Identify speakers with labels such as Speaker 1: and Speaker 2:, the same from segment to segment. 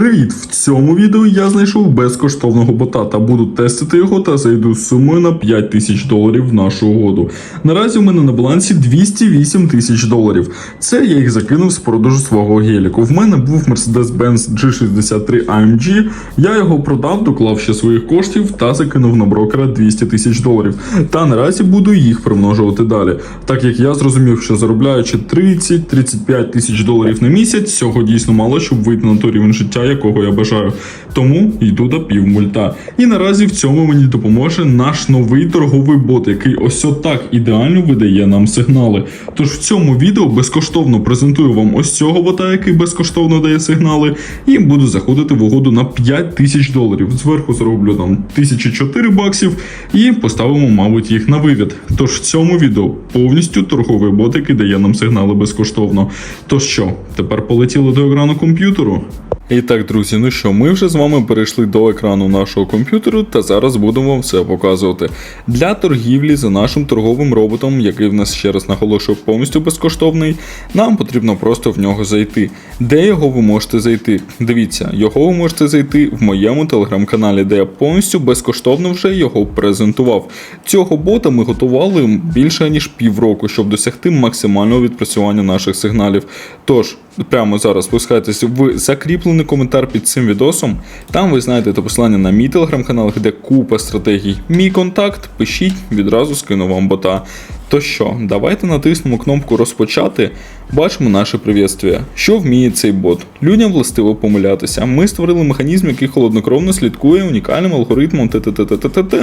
Speaker 1: Привіт! В цьому відео я знайшов безкоштовного бота та буду тестити його та зайду з сумою на 5 тисяч доларів в нашу угоду. Наразі у мене на балансі 208 тисяч доларів. Це я їх закинув з продажу свого геліку. В мене був Mercedes-Benz G63 AMG. Я його продав, доклав ще своїх коштів та закинув на брокера 200 тисяч доларів. Та наразі буду їх примножувати далі. Так як я зрозумів, що заробляючи 30-35 тисяч доларів на місяць, цього дійсно мало, щоб вийти на той рівень життя, якого я бажаю. Тому йду до півмульта. І наразі в цьому мені допоможе наш новий торговий бот, який ось отак ідеально видає нам сигнали. Тож в цьому відео безкоштовно презентую вам ось цього бота, який безкоштовно дає сигнали, і буду заходити в угоду на 5 тисяч доларів. Зверху зроблю там 1004 баксів і поставимо, мабуть, їх на вивід. Тож в цьому відео повністю торговий бот, який дає нам сигнали безкоштовно. То що, тепер полетіло до екрану комп'ютеру? І так, друзі, ну що, ми вже з вами перейшли до екрану нашого комп'ютеру та зараз будемо вам все показувати. Для торгівлі за нашим торговим роботом, який в нас ще раз наголошую повністю безкоштовний, нам потрібно просто в нього зайти. Де його ви можете зайти? Дивіться, його ви можете зайти в моєму телеграм-каналі, де я повністю безкоштовно вже його презентував. Цього бота ми готували більше ніж півроку, щоб досягти максимального відпрацювання наших сигналів. Тож, прямо зараз спускайтеся в закріплений коментар під цим відосом. Там ви знайдете посилання на мій телеграм-канал, де купа стратегій. Мій контакт, пишіть, відразу скину вам бота. То що, давайте натиснемо кнопку розпочати. Бачимо наше привітствія. Що вміє цей бот? Людям властиво помилятися. Ми створили механізм, який холоднокровно слідкує унікальним алгоритмом ТТТТТТ.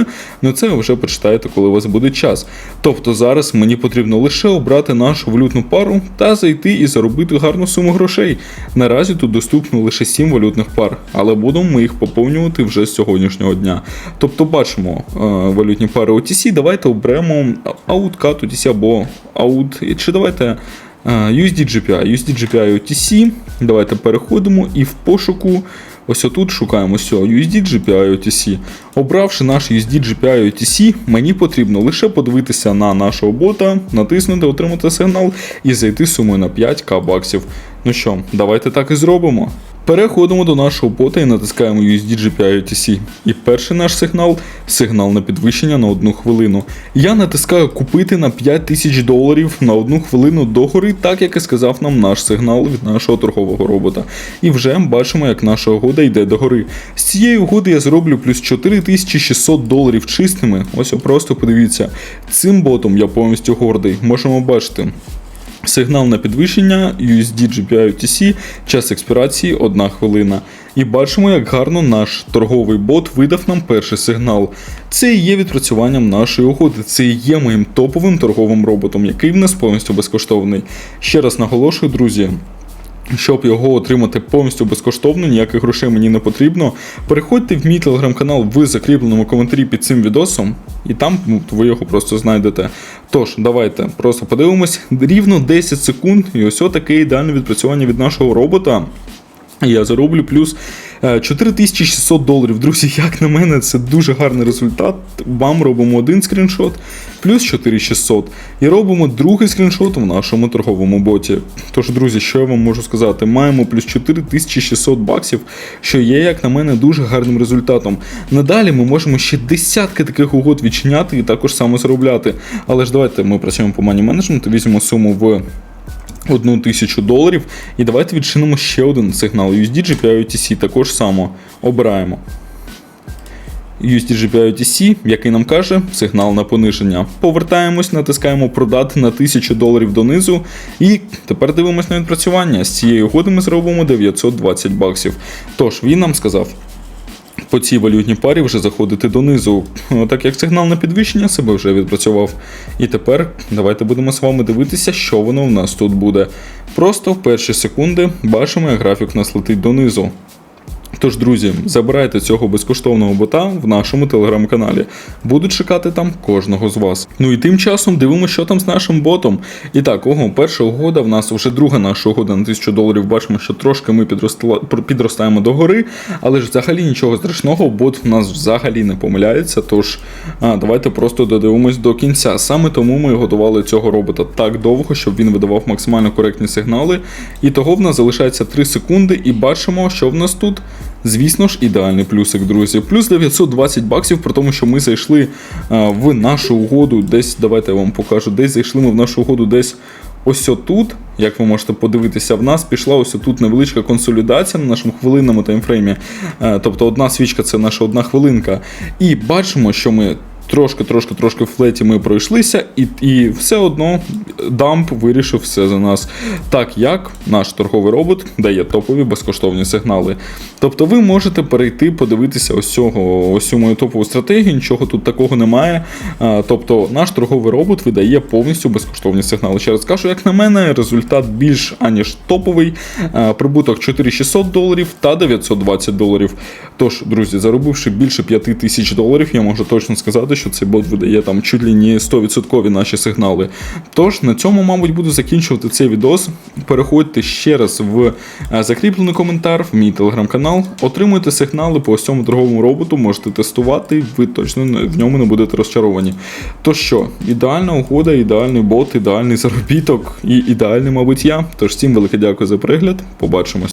Speaker 1: Ну це ви вже почитаєте, коли у вас буде час. Тобто зараз мені потрібно лише обрати нашу валютну пару та зайти і заробити гарну суму грошей. Наразі тут доступно лише 7 валютних пар, але будемо ми їх поповнювати вже з сьогоднішнього дня. Тобто бачимо е, валютні пари OTC, давайте оберемо ауткат OTC або аут, чи давайте. е, USD GPI, USD GPI OTC. Давайте переходимо і в пошуку. Ось отут шукаємо все, USD GPI OTC. Обравши наш USD GPI OTC, мені потрібно лише подивитися на нашого бота, натиснути, отримати сигнал і зайти сумою на 5к баксів. Ну що, давайте так і зробимо. Переходимо до нашого бота і натискаємо USD GPI OTC. І перший наш сигнал сигнал на підвищення на одну хвилину. Я натискаю купити на 5000 доларів на одну хвилину догори, так як і сказав нам наш сигнал від нашого торгового робота. І вже бачимо, як наша угода йде догори. З цієї угоди я зроблю плюс 4600 доларів чистими. Ось просто подивіться. Цим ботом я повністю гордий. Можемо бачити. Сигнал на підвищення USD GPI OTC, час експірації 1 хвилина. І бачимо, як гарно наш торговий бот видав нам перший сигнал. Це і є відпрацюванням нашої угоди, це і є моїм топовим торговим роботом, який в нас повністю безкоштовний. Ще раз наголошую, друзі. Щоб його отримати повністю безкоштовно, ніяких грошей мені не потрібно. Переходьте в мій телеграм-канал в закріпленому коментарі під цим відосом, і там ну, ви його просто знайдете. Тож, давайте просто подивимось рівно 10 секунд, і ось таке ідеальне відпрацювання від нашого робота. Я зароблю плюс е, 4600 доларів. Друзі, як на мене, це дуже гарний результат. Вам робимо один скріншот, плюс 4600. І робимо другий скріншот в нашому торговому боті. Тож, друзі, що я вам можу сказати? Маємо плюс 4600 баксів, що є, як на мене, дуже гарним результатом. Надалі ми можемо ще десятки таких угод відчиняти і також саме заробляти. Але ж давайте ми працюємо по мані менеджменту, візьмемо суму в. Одну тисячу доларів. І давайте відчинимо ще один сигнал USD GPI також само обираємо. USD GPIOTC, який нам каже сигнал на пониження. Повертаємось, натискаємо продати на 1000 доларів донизу. І тепер дивимось на відпрацювання. З цієї угоди ми зробимо 920 баксів. Тож він нам сказав. По цій валютній парі вже заходити донизу, так як сигнал на підвищення себе вже відпрацював. І тепер давайте будемо з вами дивитися, що воно в нас тут буде. Просто в перші секунди бачимо, як графік нас летить донизу. Тож, друзі, забирайте цього безкоштовного бота в нашому телеграм-каналі. Буду чекати там кожного з вас. Ну і тим часом дивимося, що там з нашим ботом. І так, ого, перша угода в нас вже друга наша угода на 1000 доларів. Бачимо, що трошки ми підростаємо до гори, але ж взагалі нічого страшного, бот в нас взагалі не помиляється. Тож а, давайте просто додивимось до кінця. Саме тому ми готували цього робота так довго, щоб він видавав максимально коректні сигнали. І того в нас залишається 3 секунди, і бачимо, що в нас тут. Звісно ж, ідеальний плюсик, друзі. Плюс 920 баксів, при тому, що ми зайшли а, в нашу угоду десь, давайте я вам покажу, десь зайшли ми в нашу угоду десь ось отут. Як ви можете подивитися, в нас пішла ось тут невеличка консолідація на нашому хвилинному таймфреймі. Е, Тобто одна свічка це наша одна хвилинка. І бачимо, що ми трошки, трошки, трошки в флеті ми пройшлися, і, і все одно дамп вирішив все за нас. Так як наш торговий робот дає топові безкоштовні сигнали. Тобто ви можете перейти, подивитися ось цього, ось цю мою топову стратегію, нічого тут такого немає. А, Тобто наш торговий робот видає повністю безкоштовні сигнали. Ще раз кажу, як на мене, результат більш аніж топовий. А, Прибуток 4600 доларів та 920 доларів. Тож, друзі, заробивши більше 5000 доларів, я можу точно сказати, що цей бот видає там чуть ли не 100% наші сигнали. Тож на цьому, мабуть, буду закінчувати цей відос. Переходьте ще раз в е, закріплений коментар в мій телеграм-канал. Отримуйте сигнали по ось цьому торговому роботу, можете тестувати, ви точно в ньому не будете розчаровані. То що, ідеальна угода, ідеальний бот, ідеальний заробіток і ідеальний, мабуть, я. Тож всім велике дякую за перегляд. Побачимось.